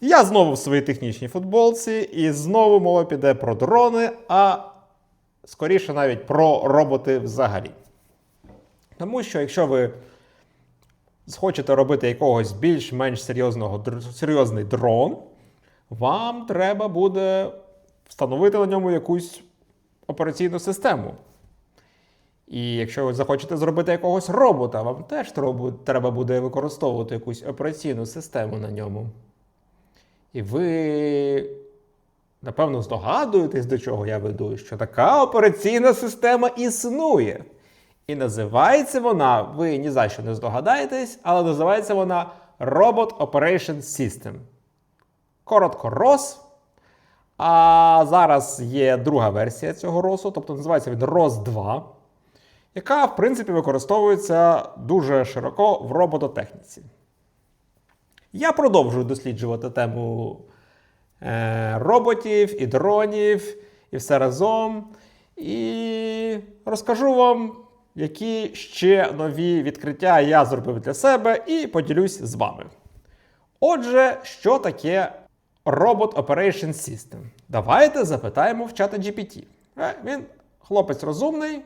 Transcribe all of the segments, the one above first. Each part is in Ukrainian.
Я знову в своїй технічній футболці, і знову мова піде про дрони, а скоріше навіть про роботи взагалі. Тому що якщо ви хочете робити якогось більш-менш серйозного, серйозний дрон, вам треба буде встановити на ньому якусь операційну систему. І якщо ви захочете зробити якогось робота, вам теж треба буде використовувати якусь операційну систему на ньому. І ви, напевно, здогадуєтесь, до чого я веду, що така операційна система існує. І називається вона, ви ні за що не здогадаєтесь, але називається вона Robot Operation System. Коротко ROS. А зараз є друга версія цього ROS, тобто називається він ROS 2, яка, в принципі, використовується дуже широко в робототехніці. Я продовжую досліджувати тему е, роботів і дронів, і все разом. І розкажу вам, які ще нові відкриття я зробив для себе, і поділюсь з вами. Отже, що таке Robot Operation System? Давайте запитаємо в чата GPT. Е, Він хлопець розумний,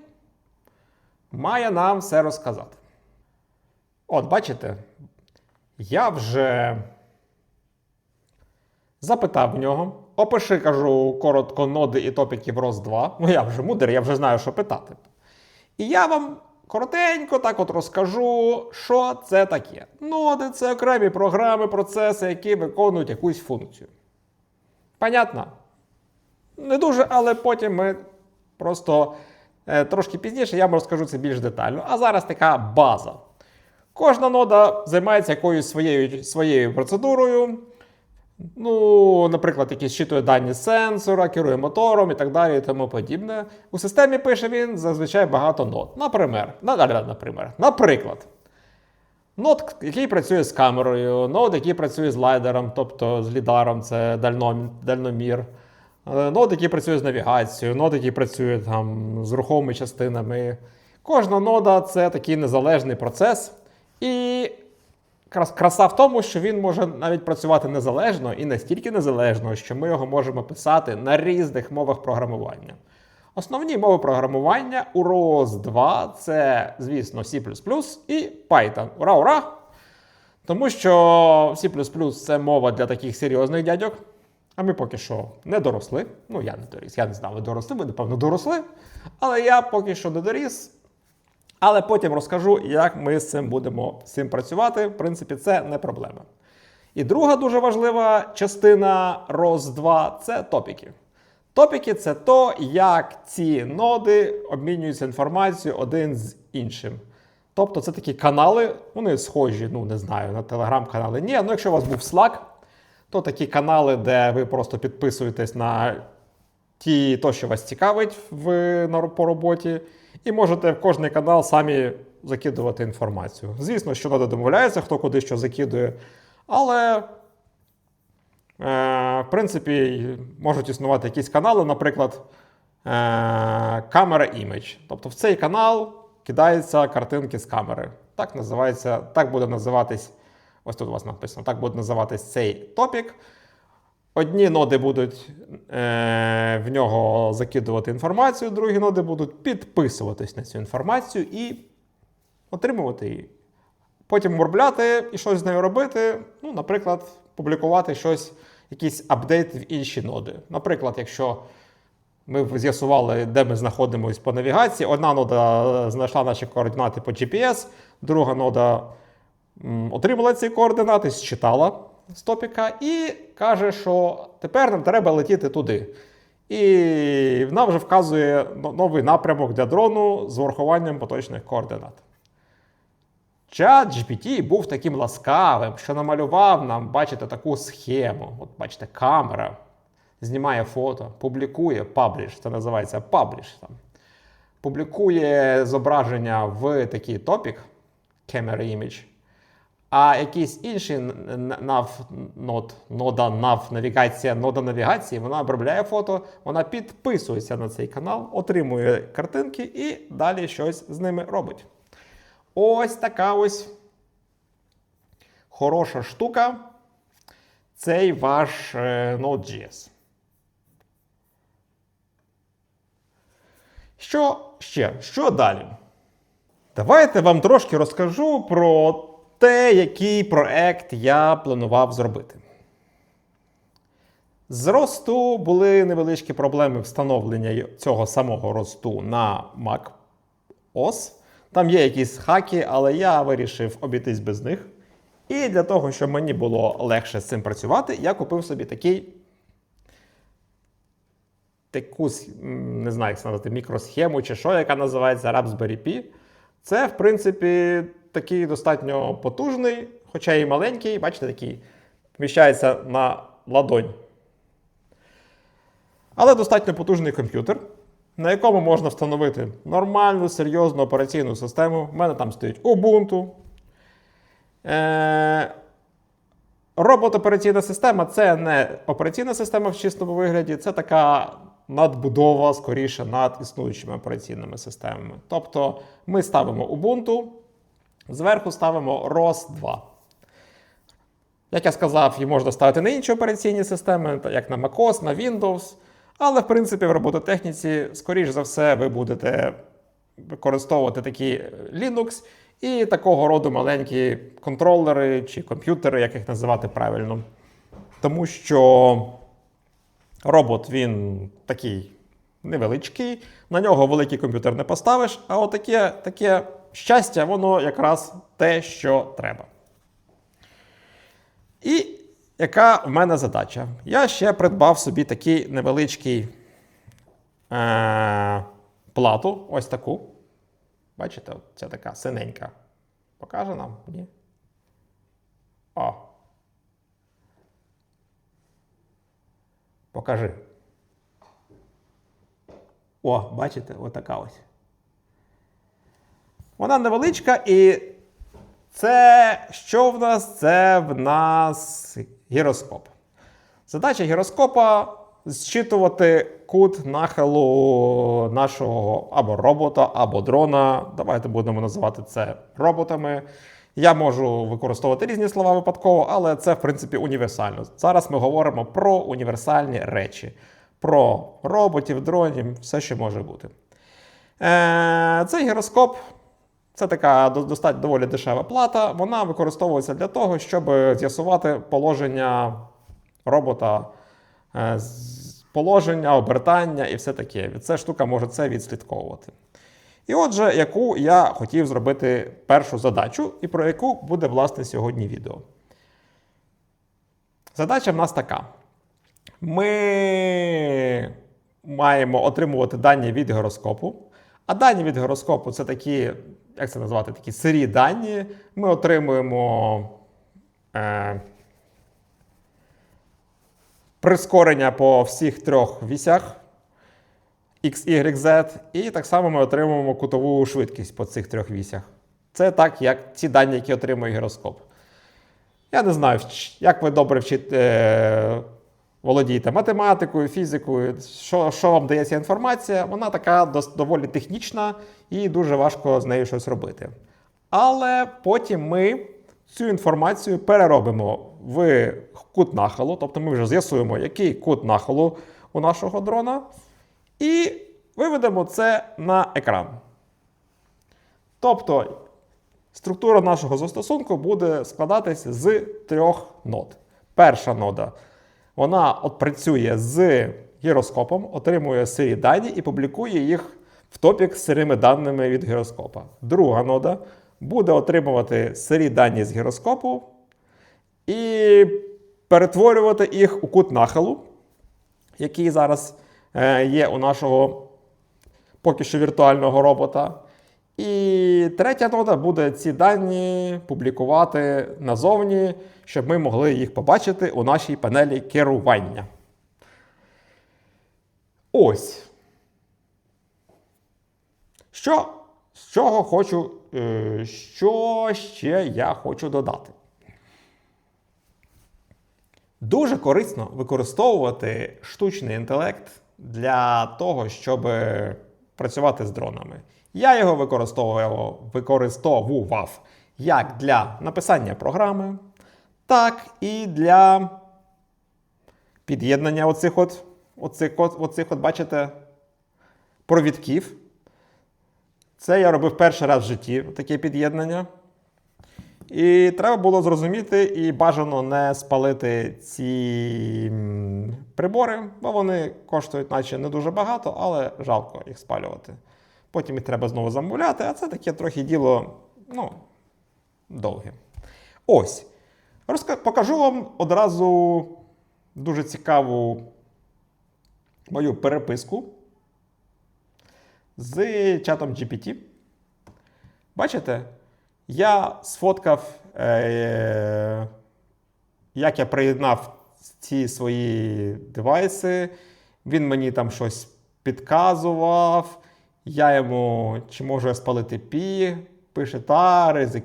має нам все розказати. От, бачите, я вже запитав в нього. Опиши, кажу, коротко ноди і топіки в ROS 2. Ну, я вже мудр, я вже знаю, що питати. І я вам коротенько так от розкажу, що це таке. Ноди це окремі програми, процеси, які виконують якусь функцію. Понятно? Не дуже, але потім ми просто е, трошки пізніше я вам розкажу це більш детально. А зараз така база. Кожна нода займається якоюсь своєю, своєю процедурою. Ну, наприклад, якісь щитує дані з сенсора, керує мотором і так далі, і тому подібне. У системі пише він зазвичай багато нод. Наприклад, на- на- на- наприклад, наприклад, нод, який працює з камерою, нод, який працює з лайдером, тобто з лідаром, це дальномір. Е, Нод, який працює з навігацією, нод, який працює там, з рухомими частинами. Кожна нода це такий незалежний процес. І краса в тому, що він може навіть працювати незалежно і настільки незалежно, що ми його можемо писати на різних мовах програмування. Основні мови програмування у ROS 2 це, звісно, C і Python. Ура, ура! Тому що C це мова для таких серйозних дядьок. А ми поки що не доросли. Ну, я не доріс, я не знав, ви доросли, ви, напевно, доросли. Але я поки що не доріс. Але потім розкажу, як ми з цим будемо з цим працювати. В принципі, це не проблема. І друга дуже важлива частина ROS 2 це топіки. Топіки це то, як ці ноди обмінюються інформацією один з іншим. Тобто це такі канали, вони схожі, ну не знаю, на телеграм-канали. Ні, ну якщо у вас був Slack, то такі канали, де ви просто підписуєтесь на ті, то, що вас цікавить в, на, по роботі, і можете в кожний канал самі закидувати інформацію. Звісно, що треба домовляється, хто куди що закидує, але, е, в принципі, можуть існувати якісь канали, наприклад, камера імідж. Тобто в цей канал кидаються картинки з камери. Так називається, так буде називатись. Ось тут у вас написано, так буде називатись цей топік. Одні ноди будуть е, в нього закидувати інформацію, другі ноди будуть підписуватись на цю інформацію і отримувати її. Потім мурбляти і щось з нею робити. Ну, наприклад, публікувати щось, якийсь апдейт в інші ноди. Наприклад, якщо ми з'ясували, де ми знаходимося по навігації, одна нода знайшла наші координати по GPS, друга нода отримала ці координати, считала з топіка і каже, що тепер нам треба летіти туди. І нам вже вказує новий напрямок для дрону з урахуванням поточних координат. Чат GPT був таким ласкавим, що намалював нам, бачите, таку схему. От бачите, камера знімає фото, публікує пабліш, це називається пабліш. Там. Публікує зображення в такий топік, camera image, а якийсь інший нав нод, нода нав навігація, нода навігації, вона обробляє фото, вона підписується на цей канал, отримує картинки і далі щось з ними робить. Ось така ось хороша штука. цей ваш е, Node.js. Що ще? Що далі? Давайте вам трошки розкажу про те, який проект я планував зробити. З росту були невеличкі проблеми встановлення цього самого росту на Mac OS. Там є якісь хаки, але я вирішив обійтись без них. І для того, щоб мені було легше з цим працювати, я купив собі такий. Таку, не знаю, як це назвати, мікросхему чи що, яка називається Raspberry Pi. Це, в принципі, такий достатньо потужний, хоча і маленький, бачите, такий вміщається на ладонь. Але достатньо потужний комп'ютер, на якому можна встановити нормальну, серйозну операційну систему. У мене там стоїть Ubuntu. Е- Робот-операційна система це не операційна система в чистому вигляді, це така надбудова скоріше над існуючими операційними системами. Тобто ми ставимо Ubuntu, зверху ставимо ROS 2. Як я сказав, її можна ставити на інші операційні системи, як на macOS, на Windows. Але, в принципі, в робототехніці, скоріш за все, ви будете використовувати такі Linux і такого роду маленькі контролери чи комп'ютери, як їх називати правильно. Тому що робот він такий невеличкий, на нього великий комп'ютер не поставиш, а отаке таке щастя, воно якраз те, що треба. І яка в мене задача? Я ще придбав собі такий невеличкий е- плату, ось таку. Бачите, це така синенька. Покаже нам? Ні? О. Покажи. О, бачите, отака ось. Вона невеличка і це що в нас? Це в нас гіроскоп. Задача гіроскопа зчитувати кут нахилу нашого або робота, або дрона. Давайте будемо називати це роботами. Я можу використовувати різні слова випадково, але це, в принципі, універсально. Зараз ми говоримо про універсальні речі, про роботів, дронів, все, що може бути. Е, Цей гіроскоп це така достатньо доволі дешева плата. Вона використовується для того, щоб з'ясувати положення робота, е, положення, обертання і все таке. Ця штука може це відслідковувати. І отже, яку я хотів зробити першу задачу, і про яку буде власне сьогодні відео. Задача в нас така. Ми маємо отримувати дані від гіроскопу. А дані від гіроскопу це такі, як це назвати, такі сирі дані. Ми отримуємо е, прискорення по всіх трьох вісях X, Y, Z, і так само ми отримуємо кутову швидкість по цих трьох вісях. Це так, як ті дані, які отримує гіроскоп. Я не знаю, як ви добре вчите, володієте математикою, фізикою, що, що вам дає ця інформація, вона така доволі технічна і дуже важко з нею щось робити. Але потім ми цю інформацію переробимо в кут нахилу, тобто ми вже з'ясуємо, який кут нахилу у нашого дрона, і виведемо це на екран. Тобто структура нашого застосунку буде складатися з трьох нод. Перша нода вона от працює з гіроскопом, отримує сирі дані і публікує їх в топік з сирими даними від гіроскопа. Друга нода буде отримувати сирі дані з гіроскопу і перетворювати їх у кут нахилу, який зараз е, є у нашого поки що віртуального робота. І третя нода буде ці дані публікувати назовні, щоб ми могли їх побачити у нашій панелі керування. Ось. Що з чого хочу, е, що ще я хочу додати? Дуже корисно використовувати штучний інтелект для того, щоб працювати з дронами. Я його використовував, використовував як для написання програми, так і для під'єднання оцих от, оцих оцих от, бачите, провідків. Це я робив перший раз в житті, таке під'єднання. І треба було зрозуміти і бажано не спалити ці прибори, бо вони коштують, наче не дуже багато, але жалко їх спалювати. Потім їх треба знову замовляти, а це таке трохи діло, ну, довге. Ось. Розка... Покажу вам одразу дуже цікаву мою переписку з чатом GPT. Бачите? Я сфоткав, е, як я приєднав ці свої девайси. Він мені там щось підказував. Я йому, чи можу я спалити пі, пише та, ризик.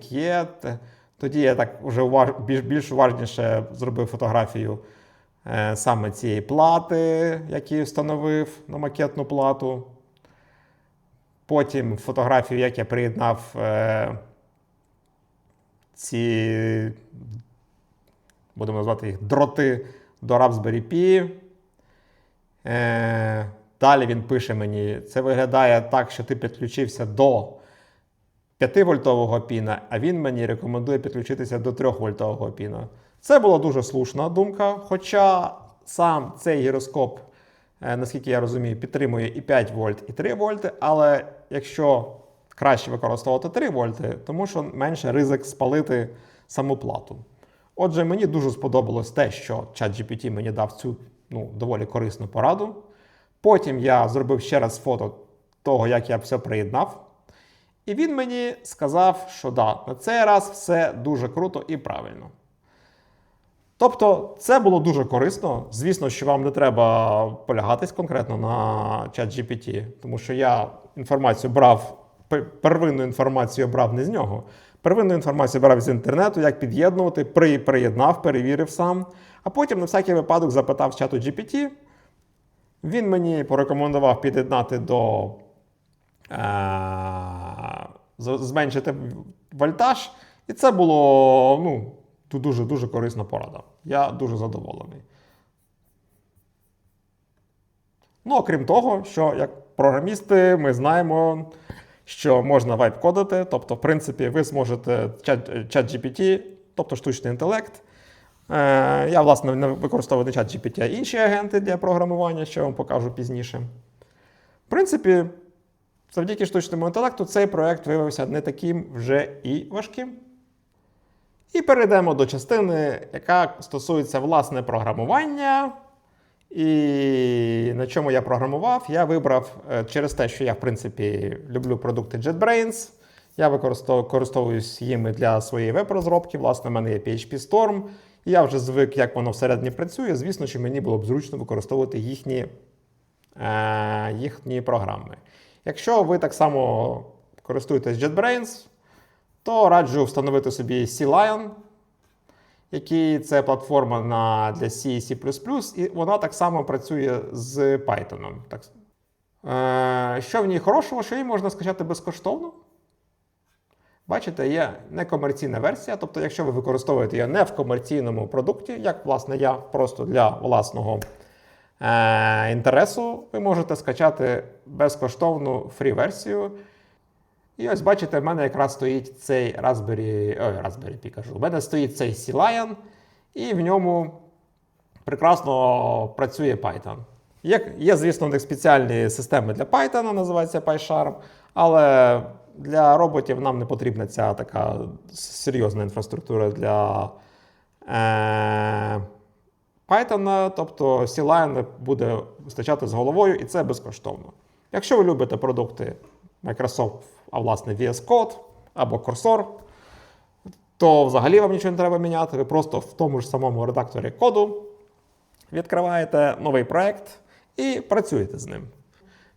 Тоді я так вже уваж, більш, більш уважніше зробив фотографію е, саме цієї плати, яку встановив на макетну плату. Потім фотографію, як я приєднав е, ці, будемо назвати їх дроти до Raspberry Pi. Е, далі він пише мені: це виглядає так, що ти підключився до 5-вольтового піна, а він мені рекомендує підключитися до 3-вольтового піна. Це була дуже слушна думка. Хоча сам цей гіроскоп, е, наскільки я розумію, підтримує і 5 вольт, і 3 вольти. Але якщо краще використовувати 3 вольти, тому що менше ризик спалити саму плату. Отже, мені дуже сподобалось те, що ChatGPT мені дав цю ну, доволі корисну пораду. Потім я зробив ще раз фото того, як я все приєднав. І він мені сказав, що да, на цей раз все дуже круто і правильно. Тобто, це було дуже корисно. Звісно, що вам не треба полягатись конкретно на ChatGPT, тому що я інформацію брав, первинну інформацію брав не з нього. Первинну інформацію брав з інтернету, як під'єднувати, приєднав, перевірив сам. А потім на всякий випадок запитав чату GPT. Він мені порекомендував під'єднати до е- зменшити вольтаж. І це було ну, дуже-дуже корисна порада. Я дуже задоволений. Ну, окрім того, що як програмісти, ми знаємо, що можна вайп-кодити. Тобто, в принципі, ви зможете чат GPT, тобто штучний інтелект. Е, Я, власне, не використовую не чат GPT, а інші агенти для програмування, що я вам покажу пізніше. В принципі, завдяки штучному інтелекту цей проект виявився не таким вже і важким. І перейдемо до частини, яка стосується власне програмування. І на чому я програмував, я вибрав е, через те, що я, в принципі, люблю продукти JetBrains. Я використовуюсь їми для своєї веб-розробки. Власне, в мене є PHP Storm. Я вже звик, як воно всередині працює. Звісно, що мені було б зручно використовувати їхні, е, їхні програми. Якщо ви так само користуєтесь JetBrains, то раджу встановити собі C-Lion, який це платформа на, для C і C++, і вона так само працює з Python. Так. Е, Що в ній хорошого, що її можна скачати безкоштовно? Бачите, є некомерційна версія, тобто, якщо ви використовуєте її не в комерційному продукті, як, власне, я просто для власного е, інтересу, ви можете скачати безкоштовну фрі-версію. І ось бачите, в мене якраз стоїть цей Raspberry, ой, Raspberry Pi кажу. У мене стоїть цей C-Lion, і в ньому прекрасно працює Python. Є, є, звісно, у них спеціальні системи для Python, називається PyCharm, але для роботів нам не потрібна ця така серйозна інфраструктура для е, Python, тобто C-Lion буде вистачати з головою, і це безкоштовно. Якщо ви любите продукти Microsoft, а власне VS Code або Cursor, то взагалі вам нічого не треба міняти. Ви просто в тому ж самому редакторі коду відкриваєте новий проект і працюєте з ним.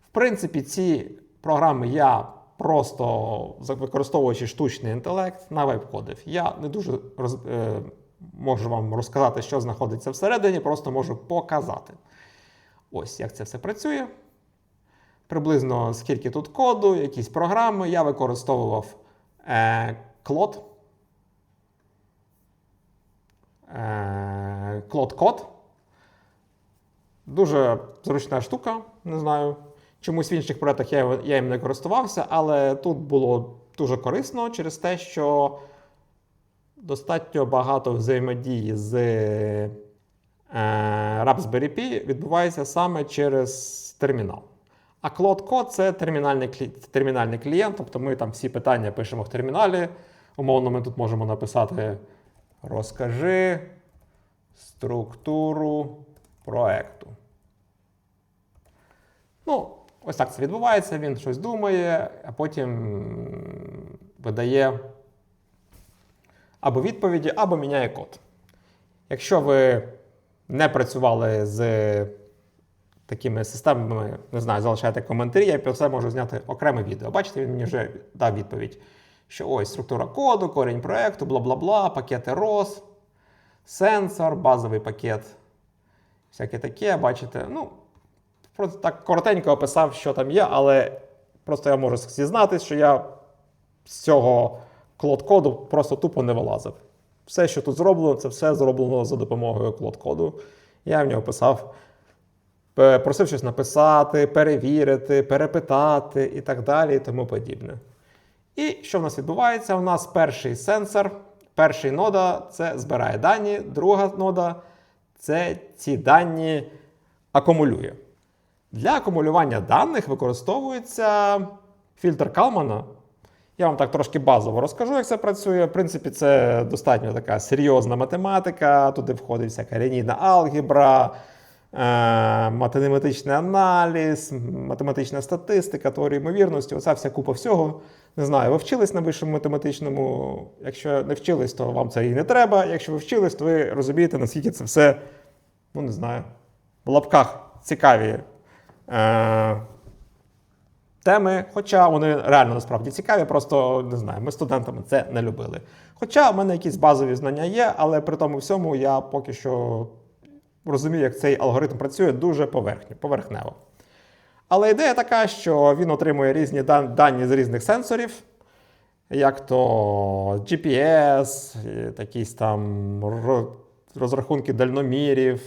В принципі, ці програми я просто використовуючи штучний інтелект на веб-кодив. Я не дуже роз, е, можу вам розказати, що знаходиться всередині, просто можу показати. Ось як це все працює. Приблизно скільки тут коду, якісь програми. Я використовував е, Cloud. Е, Cloud Code. Дуже зручна штука, не знаю. Чомусь в інших проєктах я, я їм не користувався, але тут було дуже корисно через те, що достатньо багато взаємодії з е, Raspberry Pi відбувається саме через термінал. А Cloud Code це термінальний, термінальний клієнт, тобто ми там всі питання пишемо в терміналі. Умовно, ми тут можемо написати розкажи структуру проекту. Ну, ось так це відбувається. Він щось думає, а потім видає або відповіді, або міняє код. Якщо ви не працювали з такими системами, не знаю, залишайте коментарі, я про це можу зняти окреме відео. Бачите, він мені вже дав відповідь, що ось структура коду, корінь проекту, бла бла бла, пакети ROS, сенсор, базовий пакет, всяке таке, бачите. Ну, просто так коротенько описав, що там є, але просто я можу зізнатись, що я з цього клод-коду просто тупо не вилазив. Все, що тут зроблено, це все зроблено за допомогою клод-коду. Я в нього писав, просив щось написати, перевірити, перепитати і так далі, і тому подібне. І що в нас відбувається? У нас перший сенсор, перший нода це збирає дані, друга нода це ці дані акумулює. Для акумулювання даних використовується фільтр Калмана. Я вам так трошки базово розкажу, як це працює. В принципі, це достатньо така серйозна математика. Туди входить всяка лінійна алгебра, е, математичний аналіз, математична статистика, теорія ймовірності. Оця вся купа всього. Не знаю, ви вчились на вищому математичному. Якщо не вчились, то вам це і не треба. Якщо ви вчились, то ви розумієте, наскільки це все, ну не знаю, в лапках цікаві. Е, теми, хоча вони реально насправді цікаві, просто не знаю, ми студентами це не любили. Хоча в мене якісь базові знання є, але при тому всьому я поки що розумію, як цей алгоритм працює дуже поверхні, поверхнево. Але ідея така, що він отримує різні дані з різних сенсорів, як то GPS, якісь там розрахунки дальномірів,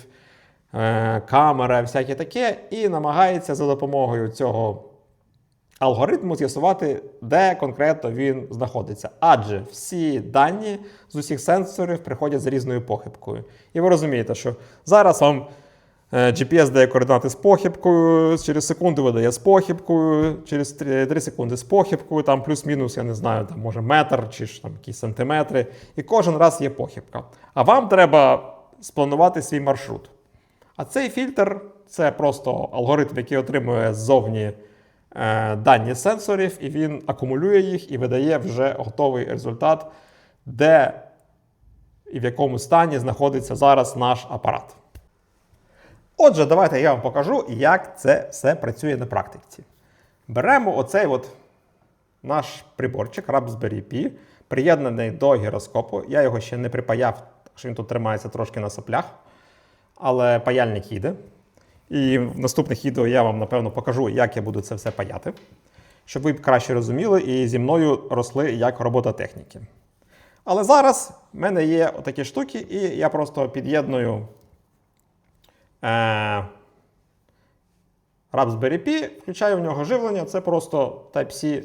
камера, всяке таке, і намагається за допомогою цього алгоритму з'ясувати, де конкретно він знаходиться. Адже всі дані з усіх сенсорів приходять з різною похибкою. І ви розумієте, що зараз вам е, GPS дає координати з похибкою, через секунду видає з похибкою, через 3, секунди з похибкою, там плюс-мінус, я не знаю, там може метр чи ж там якісь сантиметри. І кожен раз є похибка. А вам треба спланувати свій маршрут. А цей фільтр це просто алгоритм, який отримує ззовні е, дані сенсорів, і він акумулює їх і видає вже готовий результат, де і в якому стані знаходиться зараз наш апарат. Отже, давайте я вам покажу, як це все працює на практиці. Беремо оцей от наш приборчик Raspberry Pi, приєднаний до гіроскопу. Я його ще не припаяв, що він тут тримається трошки на соплях, але паяльник їде. І в наступних відео я вам, напевно, покажу, як я буду це все паяти, щоб ви краще розуміли і зі мною росли як робототехніки. Але зараз в мене є такі штуки, і я просто під'єдную е, Raspberry Pi, включаю в нього живлення, це просто Type-C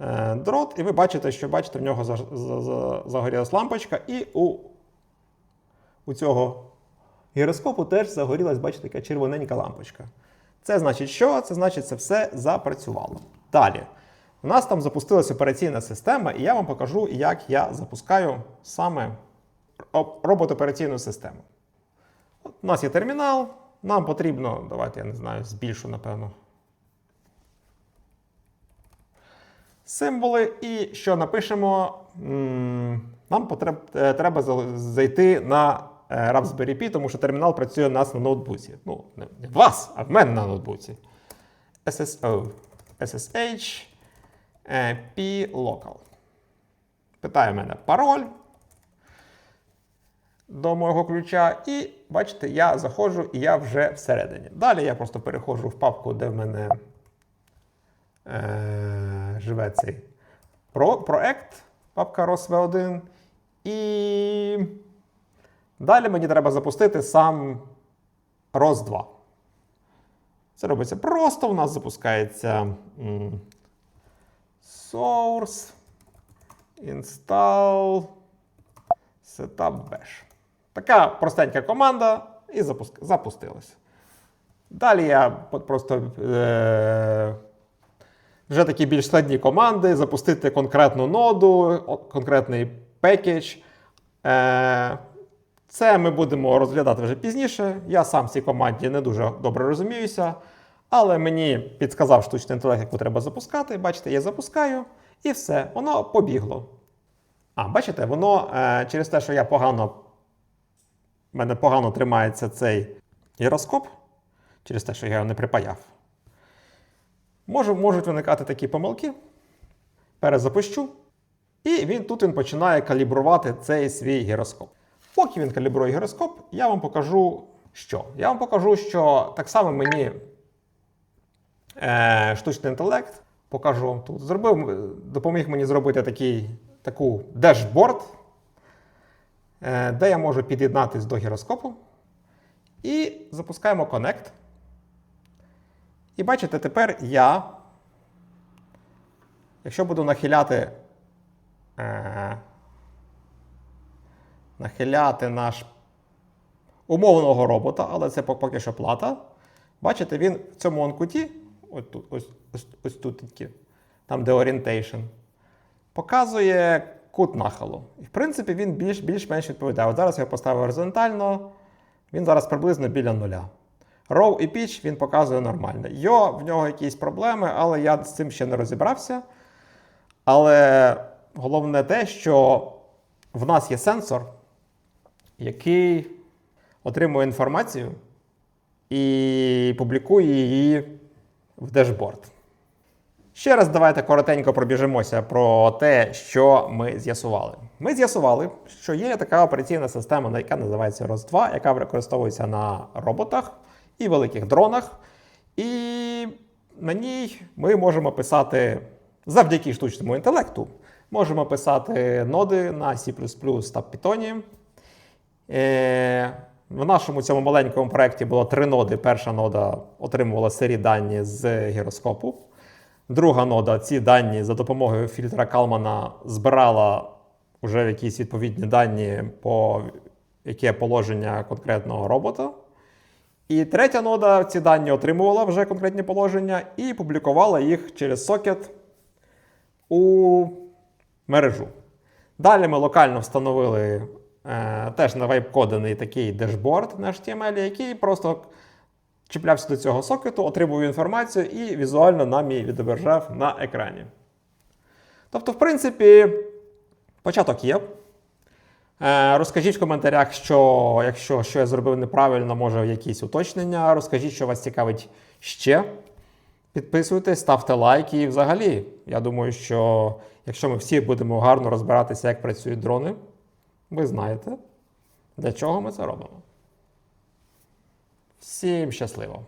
е, дрот, і ви бачите, що бачите, в нього за- за- за- загорілась лампочка, і у, у цього гіроскопу теж загорілась, бачите, така червоненька лампочка. Це значить що? Це значить, це все запрацювало. Далі. У нас там запустилась операційна система, і я вам покажу, як я запускаю саме об- робот-операційну систему. От у нас є термінал, нам потрібно, давайте я не знаю, збільшу, напевно. Символи, і що напишемо? Нам потреб, е, треба зайти на Raspberry Pi, тому що термінал працює у нас на ноутбуці. Ну, не в вас, а в мене на ноутбуці. SSO, SSH, е, P local. Питає мене пароль до мого ключа, і бачите, я заходжу і я вже всередині. Далі я просто переходжу в папку, де в мене е, живе цей про, проект, папка ROSV1. І далі мені треба запустити сам ROS 2. Це робиться просто. У нас запускається source, install, setup bash. Така простенька команда і запуск... запустилася. Далі я просто е- вже такі більш складні команди, запустити конкретну ноду, конкретний пекідж. Е- це ми будемо розглядати вже пізніше. Я сам в цій команді не дуже добре розуміюся, але мені підказав штучний інтелект, яку треба запускати. Бачите, я запускаю і все, воно побігло. А, бачите, воно е, через те, що я погано, в мене погано тримається цей гіроскоп, через те, що я його не припаяв. Може, можуть виникати такі помилки. Перезапущу. І він тут він починає калібрувати цей свій гіроскоп. Поки він калібрує гіроскоп, я вам покажу, що. Я вам покажу, що так само мені е, штучний інтелект, покажу вам тут, зробив, допоміг мені зробити такий, таку дешборд, е, де я можу під'єднатись до гіроскопу. І запускаємо Connect. І бачите, тепер я, якщо буду нахиляти, е, нахиляти наш умовного робота, але це поки що плата. Бачите, він в цьому онкуті, ось тут, ось, ось, тут там де orientation, показує кут нахилу. І в принципі він більш, більш-менш відповідає. От зараз я поставив горизонтально, він зараз приблизно біля нуля. Row і pitch він показує нормально. Йо, в нього якісь проблеми, але я з цим ще не розібрався. Але головне те, що в нас є сенсор, який отримує інформацію і публікує її в дешборд. Ще раз давайте коротенько пробіжимося про те, що ми з'ясували. Ми з'ясували, що є така операційна система, яка називається ROS2, яка використовується на роботах і великих дронах. І на ній ми можемо писати завдяки штучному інтелекту. Можемо писати ноди на C та Python. Е, в нашому цьому маленькому проєкті було три ноди. Перша нода отримувала сирі дані з гіроскопу. Друга нода ці дані за допомогою фільтра Калмана збирала вже якісь відповідні дані по яке положення конкретного робота. І третя нода ці дані отримувала вже конкретні положення і публікувала їх через сокет у мережу. Далі ми локально встановили теж на вейп-кодений такий дешборд на HTML, який просто чіплявся до цього сокету, отримував інформацію і візуально нам її відображав на екрані. Тобто, в принципі, початок є. Е, Розкажіть в коментарях, що якщо що я зробив неправильно, може якісь уточнення. Розкажіть, що вас цікавить ще. Підписуйтесь, ставте лайки. І взагалі, я думаю, що якщо ми всі будемо гарно розбиратися, як працюють дрони, ви знаєте, для чого ми це робимо. Всім щасливо!